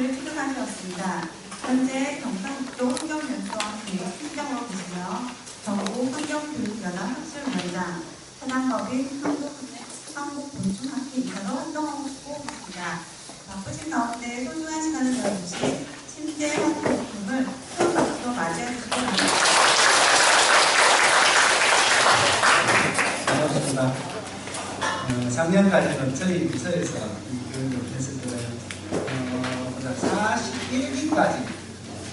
마스크를 취득하셨습니다. 현재 경상북도 환경연수원 기획 팀장으로 계시며 정부 환경교육연합 학술위원장, 해당법인 한국, 한국곤충학회 이사로 활동하고 있습니다. 바쁘신 가운데 소중한 시간을 내어주신 신재 환경팀을 큰 박수로 맞이해 주시기 바랍니다. 반갑습니다. 어, 작년까지는 저희 부서에서 이 교육을 했을 때는 41기까지.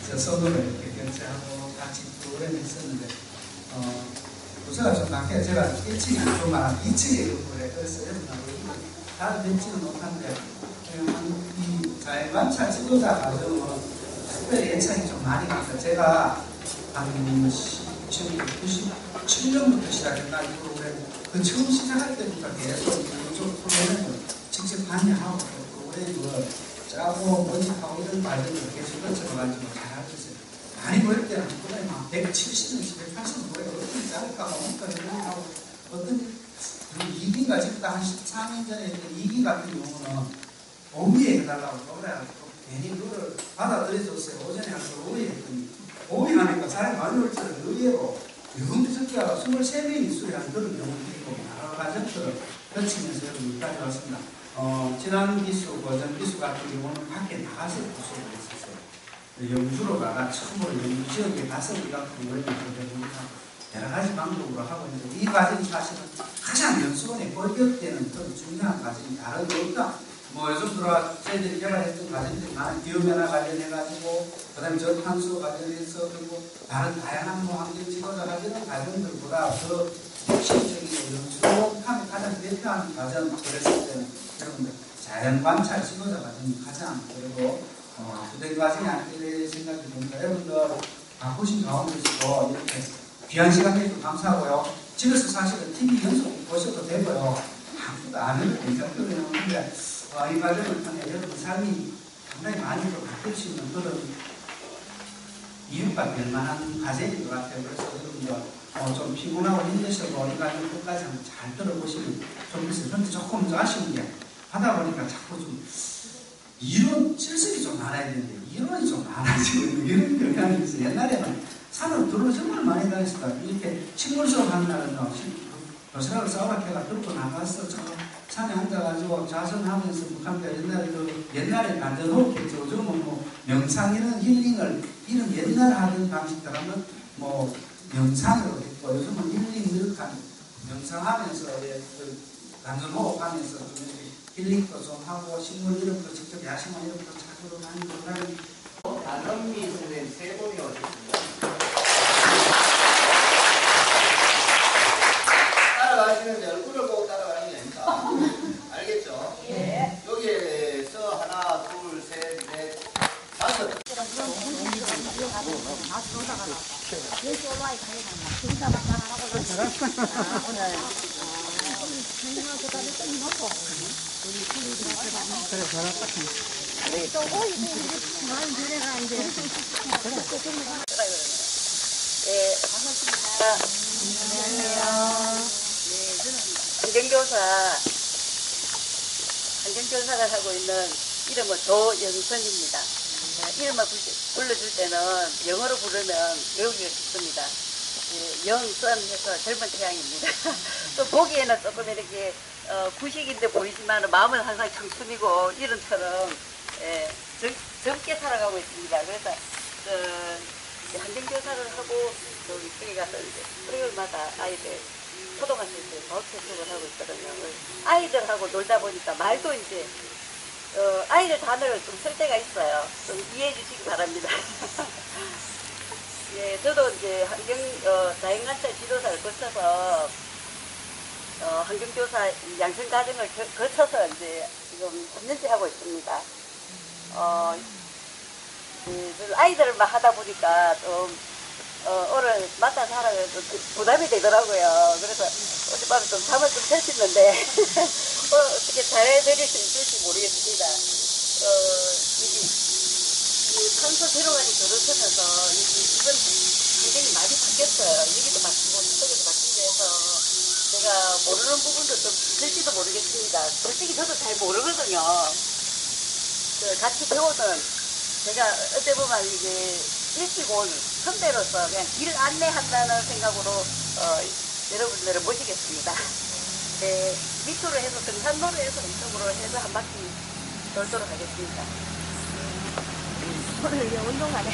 저 선으로 이렇게 결제하고 같이 프로그램 했었는데 어, 부서가 좀 낮게 제가 1층이 조만 2층에 그래 그래서 여러분하고 다들 뵙지는 못한데 이 자연관찰 지도자 과정은 특별히 애착이 좀 많이 가서 제가 한 97년부터 시작했나 이 프로그램 그 처음 시작할 때부터 계속 이쪽 프로그램을 직접 관여하고 그 프로그램을 짜고 모집하고 이런 과정을 계속 거쳐가지고 잘하고 있어요. 많이 보일 때는 한 번에 막 170년, 180년 보여 어떻게 자를까 뭔가 생각하고 어떤 2기가 지금 한 14년 전에 했던 2기 같은 경우는 오후에 해달라고 그래가지고 괜히 그거를 받아들여줬어요. 오전에 한번 오후에 했더니 오후에 하니까 사람이 많이 올 줄은 의외로 영특기가 23명이 수료한 그런 경우들이고 여러 과정들을 거치면서 여기까지 왔습니다. 어, 지난 기수, 버전 기수 같은 경우는 밖에 나가서 구수를 했었어요. 영주로 가가 처음으로 영주 지역에 가서 우리가 프로그램을 보내보니까 여러 가지 방법으로 하고 있는데 이 과정이 사실은 가장 연수원에 골격되는 그런 중요한 과정이 다른 게 없다. 뭐 요즘 들어 저희들이 개발했던 과정들이 많은 기후변화 관련해가지고 그 다음에 저탄소 관련해서 그리고 다른 다양한 뭐 환경 지도자 관련한 과정들보다 더 핵심적인 가장 대표하는 과정 그랬을 때는 여러분들 자연 관찰 지도자 과정이 가장 그리고 어, 주된 과정이 아니길 생각이 듭니다. 여러분들 바쁘신 가운데서도 이렇게 귀한 시간 내주셔서 감사하고요. 집에서 사실은 TV 연속 보셔도 되고요. 아무도 안 해도 괜찮거든요. 근데 어, 이 과정을 통해 여러분 삶이 상당히 많이 더 바뀔 수 있는 그런 이유가 될 만한 과정인 것 같아요. 그래서 여러분들 어, 좀 피곤하고 힘드셔도 이 과정 끝까지 한번 잘 들어보시면 좋겠어요. 근데 조금 좀 아쉬운 게 하다 보니까 자꾸 좀 이론 실습이 좀 많아야 되는데 이론이 좀 많아지고 이런 경향이 있어요. 옛날에는 산을 들어 정말 많이 다녔었다. 이렇게 식물 수업 하는 날은 도시락을 싸우락해가 들고 나가서 저 산에 앉아가지고 자선하면서 북한가 옛날에 그 옛날에 단전호흡했죠. 요즘은 뭐 명상 이런 힐링을 이런 옛날 하던 방식들 하면 뭐 명상으로 했고 요즘은 힐링 이렇게 명상하면서 예, 그 단전호흡하면서 좀 힐링도 좀 하고 식물 거 직접 야심한 이런 거 찾으러 다니고 그러는 안현미 선생님 세 분이 오셨습니다. 따라가시는데 얼굴을 보고 따라가는 게 아닙니다. 알겠죠? 예. 여기에서 하나, 둘, 셋, 넷, 다섯. 환경교사, 환경교사를 하고 있는 이름은 조영선입니다. 네, 이름을 불- 불러줄 때는 영어로 부르면 외우기가 쉽습니다. 예, 영선 해서 젊은 태양입니다. 또 보기에는 조금 이렇게 어, 구식인데 보이지만 마음은 항상 청춘이고 이런처럼 예, 젊, 젊게 살아가고 있습니다. 그래서 어, 환경교사를 하고 저기 거기 가서 이제 토요일마다 아이들 초등학생 때 교육을 하고 있거든요. 아이들하고 놀다 보니까 말도 이제 어, 아이들 단어를 좀 쓸 때가 있어요. 좀 이해해 주시기 바랍니다. 예, 저도 이제 환경, 어, 자연관찰 지도사를 거쳐서, 어, 환경교사 양성 과정을 거- 거쳐서 이제 지금 3년째 하고 있습니다. 어, 그, 그 아이들만 하다 보니까 좀, 어, 오늘 하라고 좀 부담이 되더라고요. 그래서 어젯밤에 좀 잠을 좀 설쳤는데, 어, 어떻게 잘해드릴 수 있을지 모르겠습니다. 어, 탄소 제로관이 들어서면서 여기 주변 환경이 많이 바뀌었어요. 여기도 바뀌고 저쪽에도 바뀌고 해서 제가 모르는 부분도 좀 있을지도 모르겠습니다. 솔직히 저도 잘 모르거든요. 그 같이 배우는 제가 어떻게 보면 이게 일찍 온 선배로서 그냥 길 안내한다는 생각으로 어, 여러분들을 모시겠습니다. 네, 밑으로 해서 등산로로 해서 이쪽으로 해서 한 바퀴 돌도록 하겠습니다. 오늘 이게 운동하네.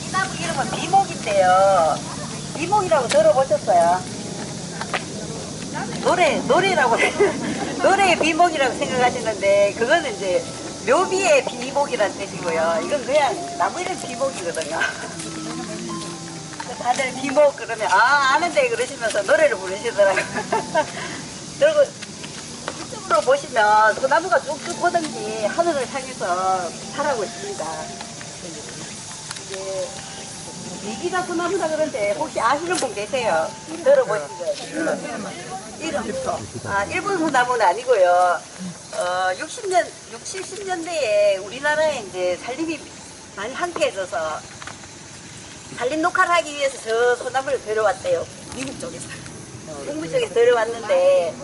이 나무 이름은 미목인데요. 미목이라고 들어보셨어요? 노래, 노래라고, 노래의 비목이라고 생각하시는데, 그거는 이제 묘비의 비목이라는 뜻이고요. 이건 그냥 나무 이름 비목이거든요. 다들 비목 그러면, 아, 아는데 그러시면서 노래를 부르시더라고요. 그리고 이쪽으로 보시면 소나무가 쭉쭉 오던지 하늘을 향해서 자라고 있습니다. 이게 이기가 소나무라 그런데 혹시 아시는 분 계세요? 들어보시죠. 이름, 아, 일본 소나무는 아니고요. 어, 60년, 60, 70년대에 우리나라에 이제 살림이 많이 한계해져서 산림 녹화를 하기 위해서 저 소나무를 데려왔대요. 미국 쪽에서. 북미 쪽에서 데려왔는데,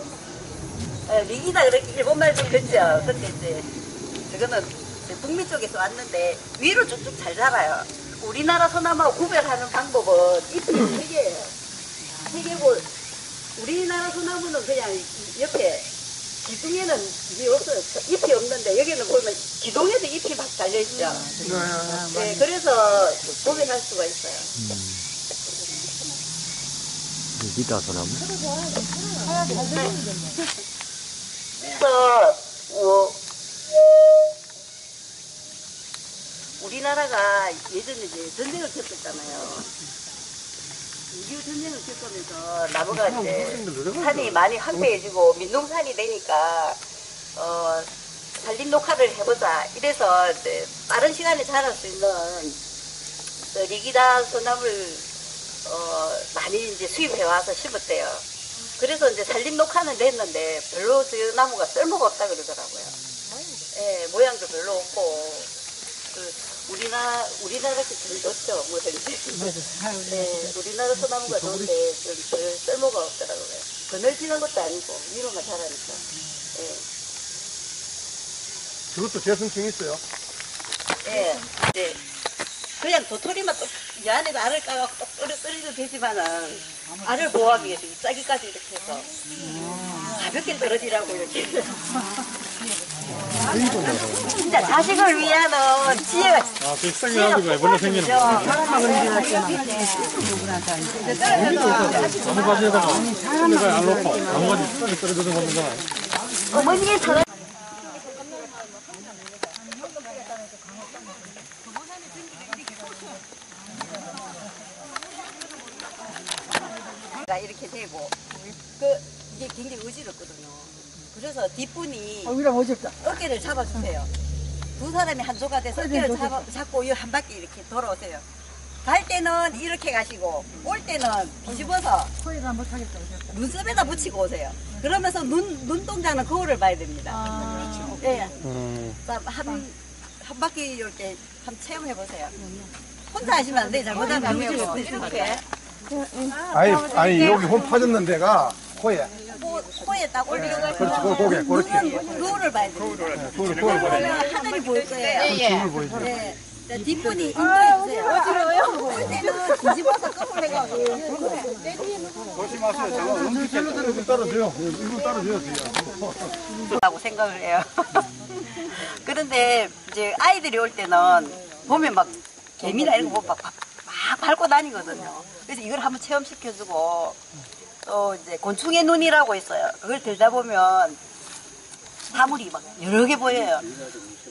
어, 리기다 그렇게 일본말 좀 듣죠. 근데 이제, 저거는 북미 쪽에서 왔는데, 위로 쭉쭉 잘 자라요. 우리나라 소나무하고 구별하는 방법은 잎이 세 개예요. 세 개고, 우리나라 소나무는 그냥 이- 옆에 기둥에는 이게 없어요. 잎이 없는데 여기는 보면 기둥에도 잎이 막 달려있죠. 네, 그래서 구별할 수가 있어요. 여기다 소나무? 그래서 어, 우리나라가 예전에 이제 전쟁을 겪었잖아요. 6.25 전쟁을 겪으면서 나무가 이제 산이 많이 황폐해지고 민둥산이 되니까 어, 산림 녹화를 해보자. 이래서 이제 빠른 시간에 자랄 수 있는 그 리기다 소나무를 어, 많이 이제 수입해 와서 심었대요. 그래서 이제 산림 녹화는 됐는데 별로 저 나무가 쓸모가 없다 그러더라고요. 예, 모양도 별로 없고 그 우리나라 우리나라가 제일 좋죠 뭐든지. 네, 우리나라 소나무가 좋은데 좀별 쓸모가 없더라고요. 그늘지는 것도 아니고 위로만 자라니까. 예. 그것도 재성충 있어요. 예, 이제 그냥 도토리만 또 이 안에도 알을 까갖고 똑 떨어도 되지만은 알을 보호하기 위해서 이 짜기까지 이렇게 해서 가볍게 떨어지라고 이렇게. 진짜 자식을 위하는 지혜가 아, 그 지혜가 생겨가지고 애벌레 생기는 거. 나무가지에다가 내가 안 놓고 나무가지 땅에 떨어져서 먹는 거야. 어머니의 저런 가 이렇게 되고 그 이게 굉장히 어지럽거든요. 그래서 뒷분이 어깨를 잡아주세요. 두 사람이 한 조가 돼서 어깨를 잡아, 잡고 이 한 바퀴 이렇게 돌아오세요. 갈 때는 이렇게 가시고 올 때는 뒤집어서 눈썹에다 붙이고 오세요. 그러면서 눈 눈동자는 거울을 봐야 됩니다. 예. 자, 한, 한 바퀴 이렇게 한번 체험해 보세요. 혼자 하시면 안 돼. 잘못하면 이렇게 아니, 아니, 여기 홈 파졌는 데가 코에. 코, 코에 딱 올리고 그렇지, 그 고개, 그렇지. 거울을 봐야. 그걸, 그걸 보여. 그러면 하늘이 보일 거예요. 그걸 보여줘. 네. 자, 뒷분이 인도해 주세요. 올 때는 뒤집어서 거울 해가지고 조심하세요. 제가 음식 좀 따라줘요. 이거 따라줘요. 라고 생각을 해요. 그런데 이제 아이들이 올 때는 보면 막 개미나 이런 거 막, 막 밟고 다니거든요. 그래서 이걸 한번 체험시켜주고 또 이제 곤충의 눈이라고 있어요. 그걸 들다 보면 사물이 막 여러 개 보여요.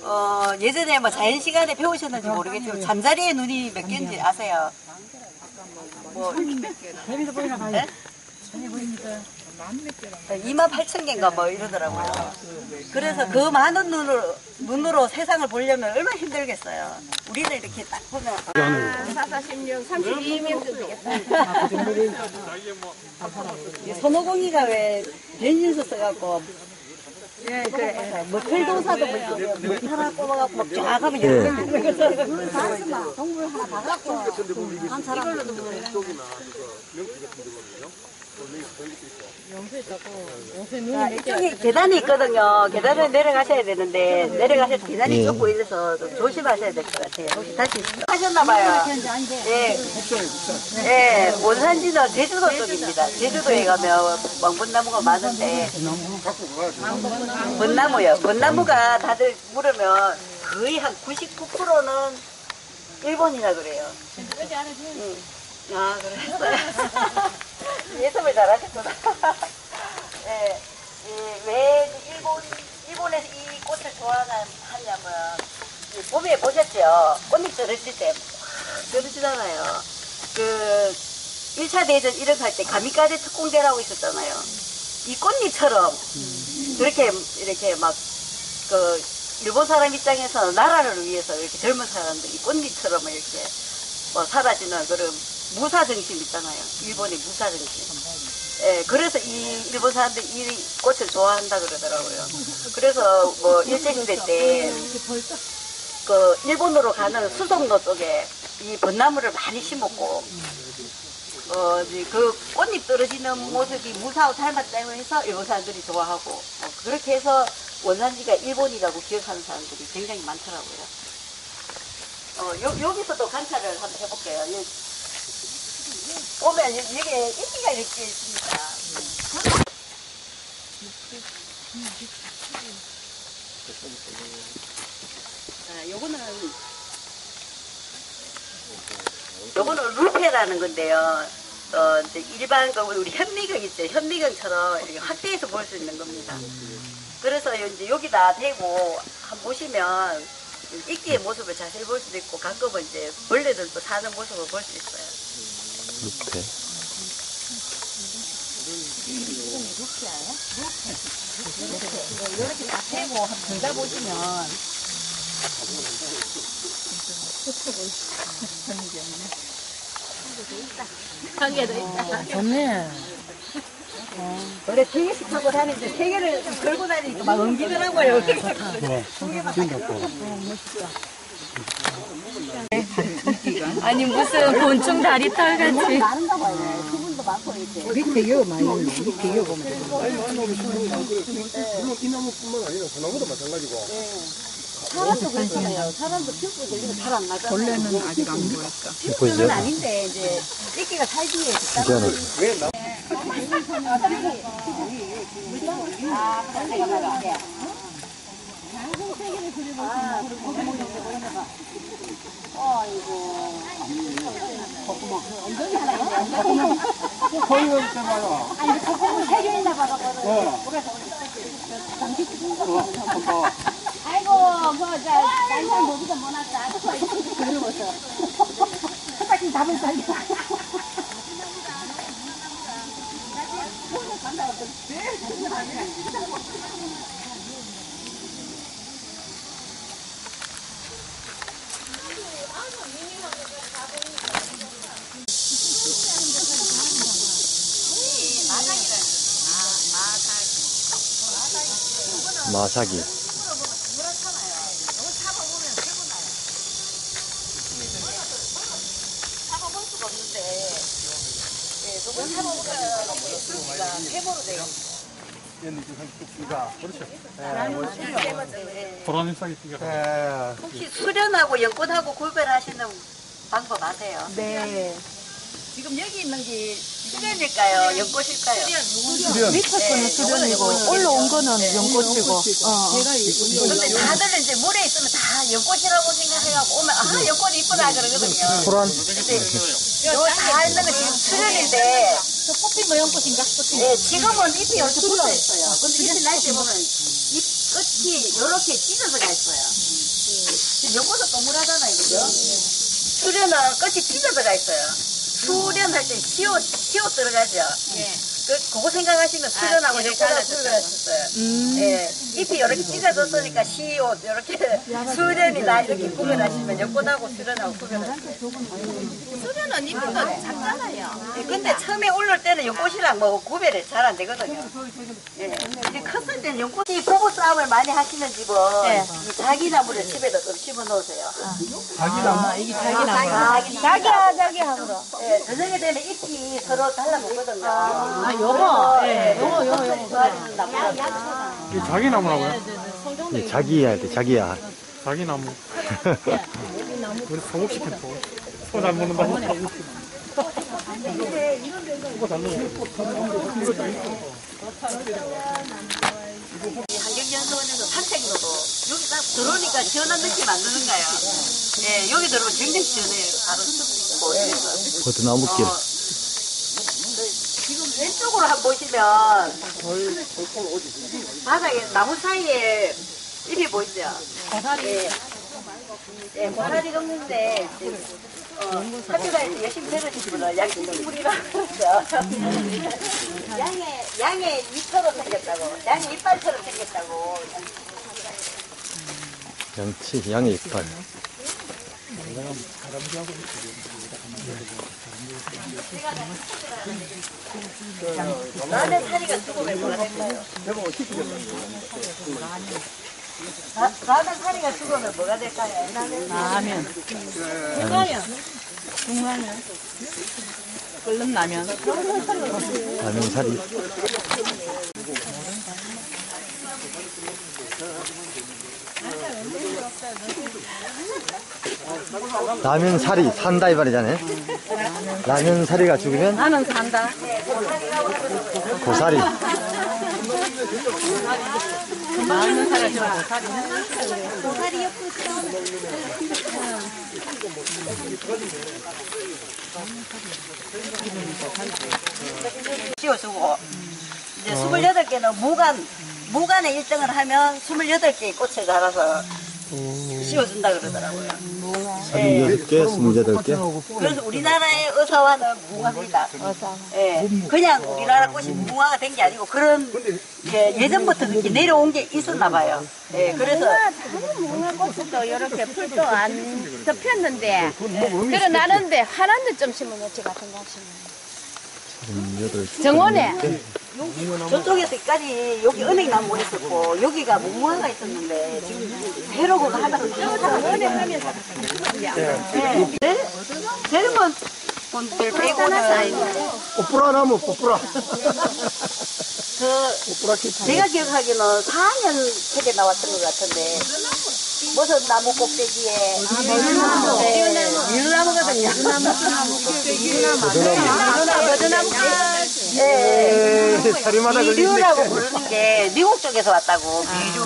어, 예전에 뭐 자연 시간에 배우셨는지 모르겠지만 잠자리의 눈이 몇 개인지 아세요? 뭐, 보이나 봐요. 2만 8천 개인가 뭐 이러더라고요. 그래서 그 많은 눈으로, 눈으로 세상을 보려면 얼마나 힘들겠어요. 우리는 이렇게 딱 보면. 이 손오공이가 왜 변신서 써갖고. 예, 그래. 뭐, 풀도사도 뭐, 뭐 하나 뽑아갖고 막 쫙 하면 개 있는 것처럼. 동물 하나 다 갖고. 한 사람. 자, 이쪽에 계단이 있거든요. 계단을 내려가셔야 되는데 내려가셔서 계단이 예. 좁고 이래서 좀 조심하셔야 될 것 같아요. 혹시 다시 하셨나봐요. 예. 예, 원산지는 제주도 쪽입니다. 제주도에 가면 망분나무가 많은데 번나무요. 번나무가 다들 물으면 거의 한 99%는 일본이라 그래요. 응. 아, 그랬어요. 예습을 잘하셨구나. 예, 이, 왜 일본, 일본에서 이 꽃을 좋아하냐면, 이 봄에 보셨죠? 꽃잎 떨어질 때, 확 떨어지잖아요. 그, 1차 대전 일어날 때 가미까지 특공대라고 있었잖아요. 이 꽃잎처럼, 그렇게, 이렇게 막, 그, 일본 사람 입장에서 나라를 위해서 이렇게 젊은 사람들이 꽃잎처럼 이렇게 뭐 사라지는 그런 무사 정신 있잖아요. 일본의 무사 정신. 예, 그래서 이 일본 사람들이 이 꽃을 좋아한다 그러더라고요. 그래서 뭐 일제시대 때 그 일본으로 가는 수송로 쪽에 이 벚나무를 많이 심었고 어, 그 꽃잎 떨어지는 모습이 무사하고 닮았다고 해서 일본 사람들이 좋아하고 어, 그렇게 해서 원산지가 일본이라고 기억하는 사람들이 굉장히 많더라고요. 어, 여, 여기서도 관찰을 한번 해볼게요. 보면 여기, 여기에 이끼가 이렇게 있습니다. 자, 요거는 요거는 루페라는 건데요. 어, 이제 일반 거 우리 현미경 있죠. 현미경처럼 이렇게 확대해서 볼 수 있는 겁니다. 그래서 이제 여기다 대고 한 보시면 이끼의 모습을 자세히 볼 수도 있고 가끔은 이제 벌레들도 사는 모습을 볼 수 있어요. 루페. 이렇게 다 대고 한번 들다 보시면 좋네. 원래 세 개씩 하고 다니는데 세 개를 좀 걸고 다니니까 막 엉기더라고요. 아니 무슨 곤충 다리 털 같이. 많은가 봐요. 수분도 많고 이렇게. 밑에 요 많이 있네. 밑에 요 보면. 물론 이 나무뿐만 아니라 소나무도 마찬가지고. 사람도 그렇잖아요. 사람도 피부가 이거 잘안 나잖아요. 원래는 아직 안 보였어. 피부는 아닌데 이제 이끼가 살기에 이제는 아, 내가 말할게. 거기가 있잖 아이고, 뭐, 저, 난장 모두가 못 왔다. 그러면서. 마사기. 보라색 싹이 뚝기가. 혹시 수련하고 연꽃하고 구별하시는 방법 아세요? 네. 지금 여기 있는 게 수련일까요? 연꽃일까요? 밑에 거는 수련이고 올라온 거는 연꽃이고. 어. 근데 다들 이제 물에 있으면 다 연꽃이라고 생각해갖고 오면 아 연꽃 이쁘다 그러거든요. 소란. 근데 요다 있는 거 지금 수련인데 저 꽃피 뭐 연꽃인가? 예, 지금은 잎이 이렇게 붙어 있어요. 근데 잎이 날때 보면 잎 끝이 이렇게 찢어져 가 있어요. 지금 연꽃은 동그라잖아요, 그죠? 수련은 끝이 찢어져 가 있어요. 수련할 때 시옷, 시옷 들어가죠? 그, 그거 생각하시면 수련하고 연꽃하고 구별하셨어요. 예, 잎이 이렇게 찢어졌으니까 시옷, 이렇게 수련이 나 이렇게 구별하시면 연꽃하고 수련하고 구별하셨어요. 수련은 잎이 더 작잖아요. 예, 근데 처음에 올릴 때는 연꽃이랑 뭐 구별이 잘 안 되거든요. 예. 이제 컸을 때는 연꽃이 부부 싸움을 많이 하시는 집은 이 자기 나무를 집에다 좀 심어 놓으세요. 자기 나무. 이게 자기 나무. 자기, 자기야 자기야. 예, 저녁에 되면 잎이 서로 달라붙거든요. 아, 요거. 예, 요거, 요거, 요거. 좋아지는 나무라고. 이 자기 나무라고요? 예, 자기야 돼 자기야. 자기 나무. 우리 소국시킨 소. 소잘 먹는다. 환경연수원에서 산책로도 여기 딱 들어오니까 시원한 느낌 안 드는 거예요. 예, 여기 들어오면 굉장히 시원해요. 바로. 버드나무길. 어, 지금 왼쪽으로 한번 보시면 바닥에 나무 사이에 잎이 보이죠? 고사리. 예, 예 고사리 종류인데 어, 학교다에서 열심히 들으시면 양식물이라 그러죠. 양의 양의 잎처럼 생겼다고, 양의 이빨처럼 생겼다고. 양치 양의 이빨. 라면 사리가 죽으면 뭐가 될까요? 라- 라면 사리가 죽으면 뭐가 될까요? 라면 라면. 중라면. 끓는 라면. 라면 사리. 라면 사리 산다 이 말이잖아요. 라면 사리가 죽으면 나는 산다. 고사리. 많은 사람 좋아. 씌워주고 이제 28개는 무간 무간에 1등을 하면 28개의 꽃을 달아서 씌워준다 그러더라고요. 예. 36개, 28개. 그래서 우리나라의 의사화는 무화입니다. 예, 그냥 우리나라 꽃이 무화가 된 게 아니고 그런 게 예전부터 그렇게 내려온 게 있었나 봐요. 예, 그래서 무화꽃도 이렇게 풀도 안 덮였는데 그래 나는데 하나인데 좀 심어놓지 같은 거 38개. 정원에 저쪽에서까지 여기 은행나무 있었고 여기가 무화가 있었는데 지금 새로 그거 하다가 은행하면 네. 젊은 분들 빼고는 뽀뽀라나무, 뽀뽀라. 그 제가 기억하기는 4학년 책에 나왔던 것 같은데 무슨 나무 꼭대기에 미루나무 미루나무거든요 미루나무 예 다리마다 걸린다. 미류라고 부르는 게 미국 쪽에서 왔다고 미류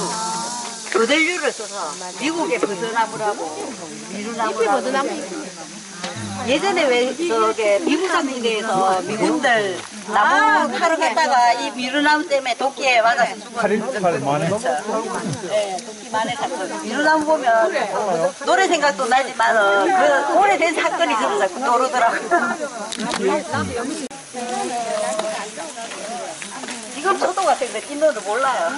거들류를 써서 미국의 버드나무라고 미루나무라고 예전에 왜 저게 미국 상징대에서 미군들 나무 타러 갔다가 이 미루나무 때문에 도끼에 맞아서 죽었는데 만에. 예, 도끼만의 사건. 미루나무 보면 노래 생각도 나지만은 그 오래된 사건이 저는 자꾸 떠오르더라고요. 지금 초등학생들 이 노래 몰라요.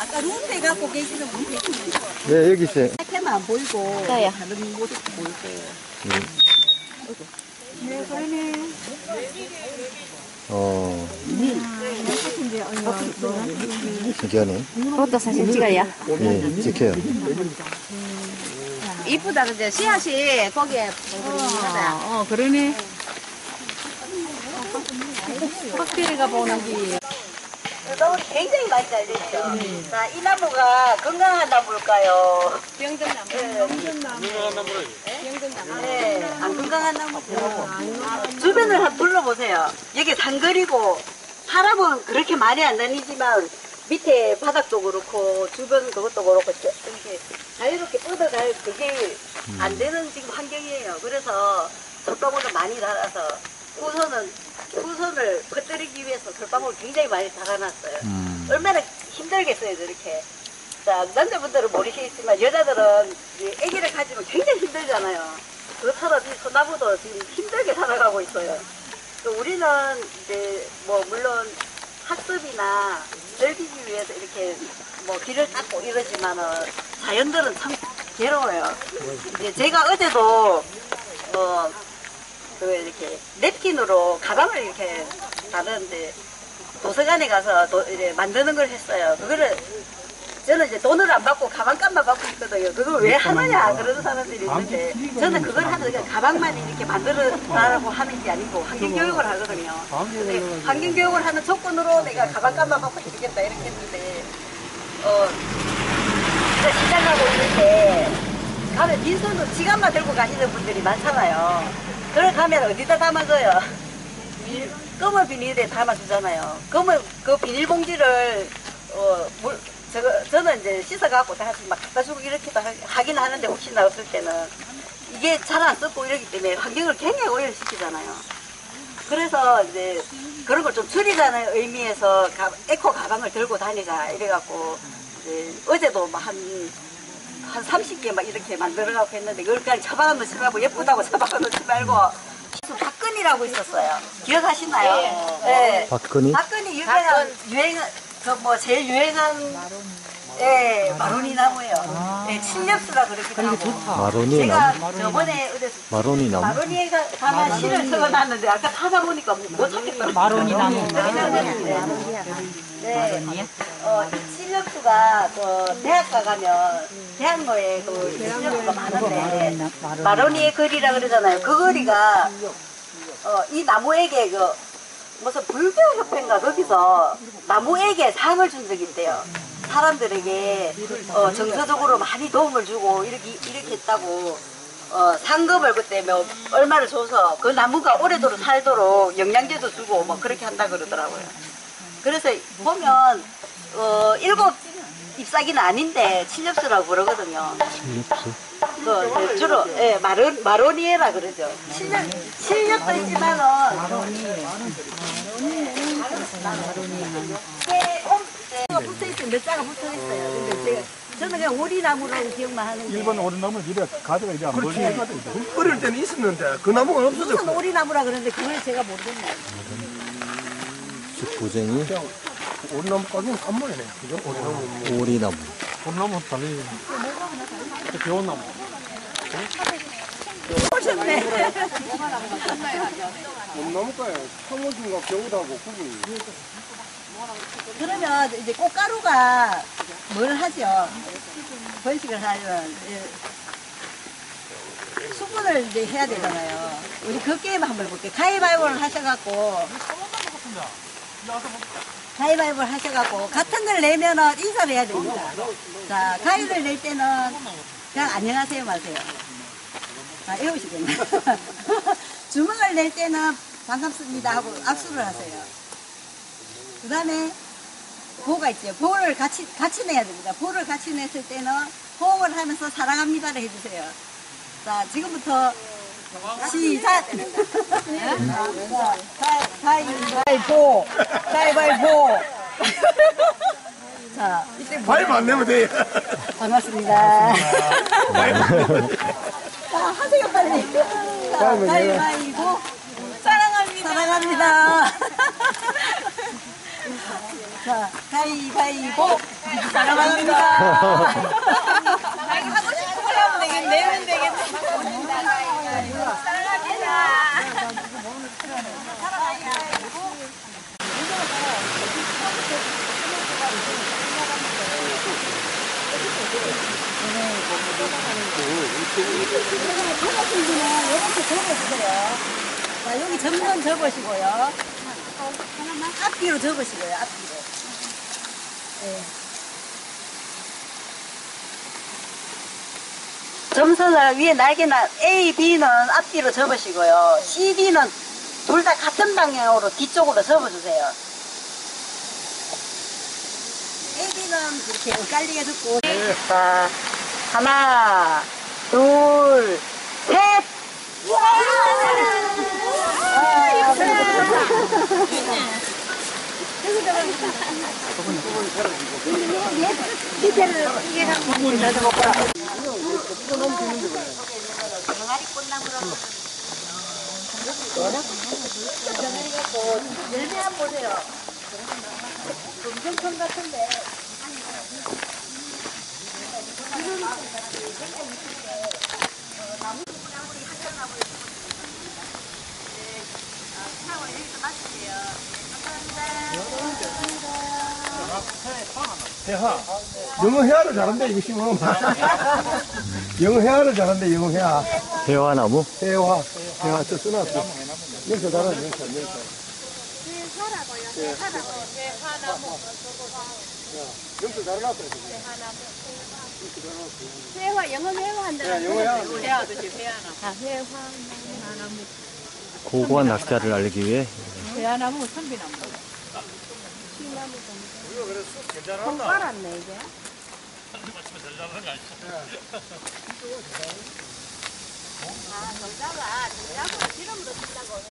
아까 룸에 갖고 계시는 분이 네, 여기 있어요. 테만 안 보이고 저요. 다른 모습 보일 거예요. 어. 신기하네. 그것도 사진 찍어야 예, 찍혀요. 이쁘다 그제 씨앗이 거기에 덩그러니하다 어, 그러네. 확대가 보는 게. 너무 굉장히 많이 잘됐죠. 자, 이 나무가 건강한 나무일까요? 병든 나무 네, 안 건강한 나무죠. 주변을 한번 둘러보세요. 여기 산거리고 사람은 그렇게 많이 안 다니지만 밑에 바닥도 그렇고 주변 그것도 그렇고 저- 이렇게 자유롭게 뻗어갈 그게 안 되는 지금 환경이에요. 그래서 돌방울을 많이 달아서 후선은 후선을 퍼뜨리기 위해서 돌방울을 굉장히 많이 달아놨어요. 음. 얼마나 힘들겠어요, 저렇게. 자, 남자분들은 모르시겠지만 여자들은 이 아기를 가지면 굉장히 힘들잖아요. 그처럼 이 소나무도 지금 힘들게 살아가고 있어요. 그 우리는 이제 뭐 물론 학습이나 즐기기 위해서 이렇게 뭐 길을 닦고 이러지만은 자연들은 참 괴로워요. 이제 제가 어제도 뭐 이렇게 냅킨으로 가방을 이렇게 다루는데 도서관에 가서 도- 이제 만드는 걸 했어요. 그거를 저는 이제 돈을 안 받고 가방값만 받고 있거든요. 그걸 왜 하느냐 그러는 사람들이 있는데 저는 그걸 하는 게 가방만 이렇게 만들어라고 하는 게 아니고 환경교육을 하거든요. 근데 환경교육을 하는 조건으로 내가 가방값만 받고 해주겠다 이렇게 했는데 어 가고 있을 때 가면 빈손으로 지갑만 들고 가시는 분들이 많잖아요. 그걸 가면 어디다 담아줘요? 검은 비닐에 담아주잖아요. 검은 그 비닐봉지를 어, 물, 저거, 저는 이제 씻어갖고 다시 막 갖다 주고 이렇게도 하- 하긴 하는데 혹시나 없을 때는 이게 잘 안 썩고 이러기 때문에 환경을 굉장히 오염시키잖아요. 그래서 이제 그런 걸 좀 줄이자는 의미에서 가- 에코 가방을 들고 다니자 이래갖고 이제 어제도 뭐 한, 한 30개 막 이렇게 만들어갖고 했는데 그걸 그냥 처박아 놓지 말고 예쁘다고 처박아 놓지 말고 박근이라고 있었어요. 기억하시나요? 네. 박근희? 박근이 유명한 유행 그뭐 제일 유행한 예 마로니 나무예요. 예, 칠렵수라 그러기도 하고. 마로니 제가 나무? 저번에 어디 마로니 나무? 마로니에가 다만 시를 적어놨는데 아까 찾아보니까 못- 못 찾겠더라고요. 마로니 나무. 네. 어, 칠렵수가 그 대학가 가면 대학로에 그 칠렵수가 많은데 마로니의 거리라 그러잖아요. 그 거리가 어, 이 나무에게 그 무슨 불교협회인가 거기서 나무에게 상을 준 적이 있대요. 사람들에게 어, 정서적으로 많이 도움을 주고 이렇게 이렇게 했다고 어, 상금을 그때 뭐 얼마를 줘서 그 나무가 오래도록 살도록 영양제도 주고 뭐 그렇게 한다 그러더라고요. 그래서 보면 어, 일곱 잎사귀는 아닌데 칠렵수라고 그러거든요. 칠립수? 그 주로 예 마로 마로니에라 그러죠. 칠렵 칠렵도 있지만은 마로니가 붙어 있어요. 몇 자가 붙어 있어요. 근데 제가 저는 그냥 오리나무로 기억만 하는데 일본 오리나무 이래 가져가 이제 안 그렇지. 버리는 어릴 때는 있었는데 그 나무가 무슨 없어졌고 오리나무라 그러는데 그걸 제가 모르겠네요. 식구쟁이? 오리나무까지는 간만이네. 그죠? 오리나무. 오리나무. 오리나무 달리. 귀여운 나무. 오셨네. 오리나무가에 청어진과 겨우하고 구분이. 그러면 이제 꽃가루가 뭘 하죠? 번식을 하려면 이제 수분을 이제 해야 되잖아요. 우리 그 게임 한번 해볼게요. 가위바위보를 하셔갖고 가위바위보를 하셔갖고 같은 걸 내면은 인사를 해야 됩니다. 자, 가위를 낼 때는 그냥 안녕하세요 마세요. 아, 외우시겠네. 주먹을 낼 때는 반갑습니다 하고 악수를 하세요. 그 다음에 보가 있죠. 보를 같이, 같이 내야 됩니다. 보를 같이 냈을 때는 호흡을 하면서 사랑합니다를 해주세요. 자, 지금부터 시작! 자, 가위바위보! 가위바위보! 자, 이때 뭐 바이브 안 내면 돼. 반갑습니다. 자, 하세요, 빨리. 자, 가위바위보. 사랑합니다. 사랑합니다. 자, 가위바위보. 사랑합니다. 하고 싶은 걸 하면 되겠네. 내면 되겠네. 사랑합니다. 이렇게 접어주세요. 자, 여기 점선 접으시고요. 앞뒤로 접으시고요, 앞뒤로. 네. 점선을 위에 날개는 A, B는 앞뒤로 접으시고요. C, D는 둘 다 같은 방향으로 뒤쪽으로 접어주세요. B는 이렇게 엇갈리게 접고. 자, 하나, 둘, 셋! 병아리 꽃나무라고 병아리 갖고 열매 한번 보세요. 금성천 같은데 해하. 영어 해하를 잘한다, 이거 심으면. 영어 해하를 잘한다, 영어 해하. 해화 나무? 해화. 해화, 저 써놨어. 여기서 달아, 여기서, 여기서. 해화라고요, 해화라고. 해화나무. 영수 달아놨어요. 네, 회화, 영어 회화 네, 한다. 영어 회화. 아, 회화 아저씨 회화나. 회화. 회화나무. 고고한 낙자를 알리기 위해 회화나무, 선비나무. 신나무. 우리가 그래서 괜찮았나? 빨았네 이게. 아, 정답아, 정답으로 기름으로 준다고.